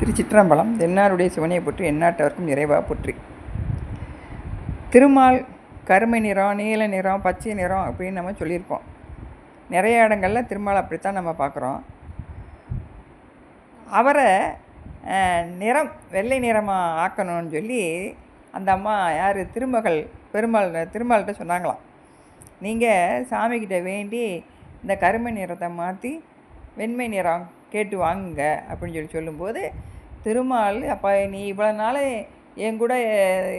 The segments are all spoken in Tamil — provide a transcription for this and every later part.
திருச்சிற்றம்பலம் தென்னாருடைய சிவனையை போற்றி எந்நாட்டவர்க்கும் நிறைவாக போற்றி. திருமால் கருமை நிறம் நீல நிறம் பச்சை நிறம் அப்படின்னு நம்ம சொல்லியிருப்போம். நிறைய இடங்களில் திருமால் அப்படித்தான் நம்ம பார்க்குறோம். அவரை நிறம் வெள்ளை நிறமாக ஆக்கணும்னு சொல்லி அந்த அம்மா யார்? திருமகள் பெருமாள் திருமால்கிட்ட சொன்னாங்களாம். நீங்கள் சாமிக்கிட்ட வேண்டி இந்த கருமை நிறத்தை மாற்றி வெண்மை நிறம் கேட்டு வாங்குங்க அப்படின்னு சொல்லி சொல்லும்போது திருமால் அப்போ நீ இவ்வளோ நாள் என் கூட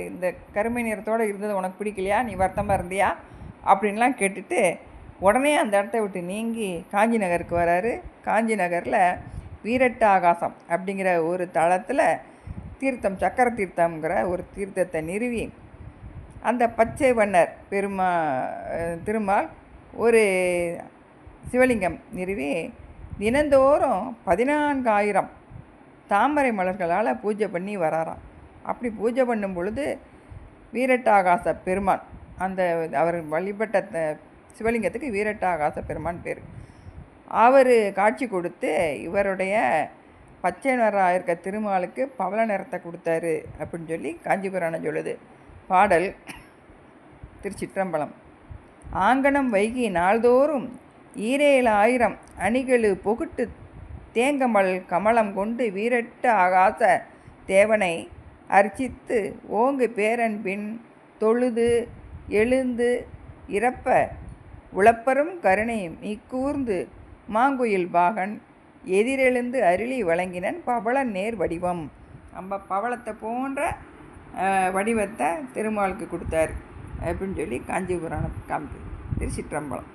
இந்த கருமை நிறத்தோடு இருந்தது உனக்கு பிடிக்கலையா? நீ வருத்தமாக இருந்தியா? அப்படின்லாம் கேட்டுட்டு உடனே அந்த இடத்த விட்டு நீங்கி காஞ்சி நகருக்கு வராரு. காஞ்சி நகரில் வீரட்ட ஆகாசம் அப்படிங்கிற ஒரு தளத்தில் தீர்த்தம் சக்கர தீர்த்தம்ங்கிற ஒரு தீர்த்தத்தை நிறுவி அந்த பச்சை வண்ணர் பெருமா திருமால் ஒரு சிவலிங்கம் நிறுவி தினந்தோறும் பதினான்காயிரம் தாமரை மலர்களால் பூஜை பண்ணி வராராம். அப்படி பூஜை பண்ணும் பொழுது வீரட்டாகாச பெருமான் அந்த அவர் வழிபட்ட த- சிவலிங்கத்துக்கு வீரட்டாகாச பெருமான் பேர். அவர் காட்சி கொடுத்து இவருடைய பச்சை நிறம் இருக்க திருமாலுக்கு பவள நிறத்தை கொடுத்தாரு அப்படின்னு சொல்லி காஞ்சிபுராணம் சொல்லுது. பாடல் திருச்சிற்றம்பலம். ஆங்கணம் வைகி நாள்தோறும் ஈரேழு ஆயிரம் அணிகளு பொகுட்டு தேங்கமல் கமலம் கொண்டு வீரட்ட ஆகாச தேவனை அர்ச்சித்து ஓங்கு பேரன்பின் தொழுது எழுந்து இறப்ப உளப்பரும் கருணையும் இக்கூர்ந்து மாங்குயில் பாகன் எதிரெழுந்து அருளி வழங்கினன் பவள நேர் வடிவம். நம்ம பவளத்தை போன்ற வடிவத்தை திருமாலுக்கு கொடுத்தார். அப்படின்னு சொல்லி காஞ்சிபுராணம் காமிக்குது. திருச்சிற்றம்பலம்.